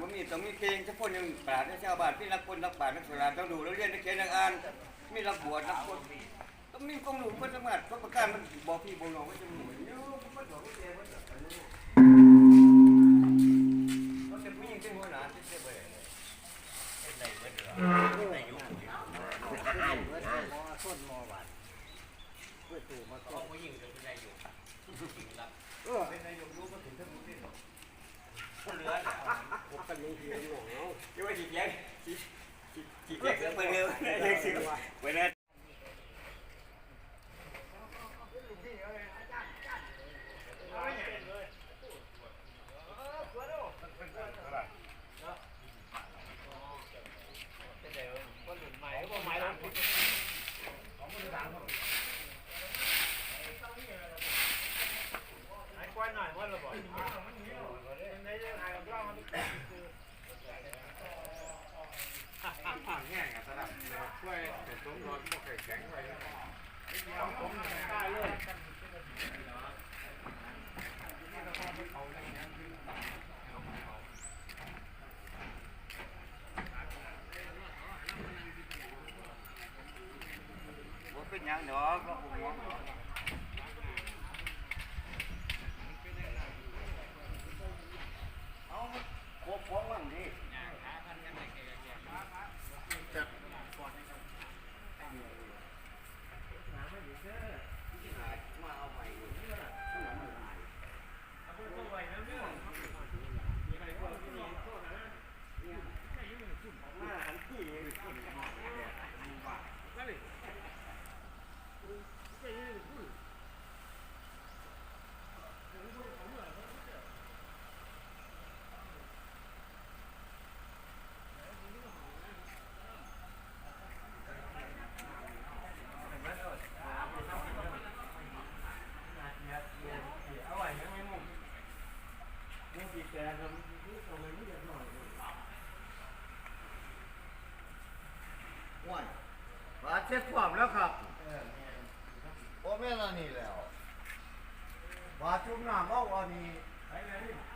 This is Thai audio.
ต้องมีเพลงจะพ่นยังปราดให้ชาวบ้านพี่รักคนรักป่านักสราต้องดูแล้วเรียนนักเขียนนักอ่านมีรับบวชรักคนต้องมีกองหนุนคนสมัครก็ประกาศมันบอกพี่บอกน้องว่าจะหนุนเยอะมันบอกว่าแกว่าจะไปรู้เขาจะมีเป็นหัวหน้าที่เสียไปเป็นไรเว้ยเหรอนไรอยู่ต้นมอวัดเพื่อตู่มาต้นผู้หญิงเป็นไรอยู่ เออ เป็นไรอยู่รู้ก็ถึงทั้งหมดนี่คนเหลือ ผมกัน ยังเพียงอยู่เนาะยี่ว่าจีแจ๊กจีจีแจ๊กเปิดเร็วเลยสิเปิดเลว แง่กันสลับ ช่วยเป็นสมรสบ่เคยแข็งไว้ว่าเป็นยังดอกเราผมมองเนาโคบฟ้องมั่งดิมาเอาไปมาหันที่ ห่วยมาเช็ดความแล้วครับโอ้แม่ละนี่แล้วมาจุ่มน้ำเอาอันนี้ไปเลย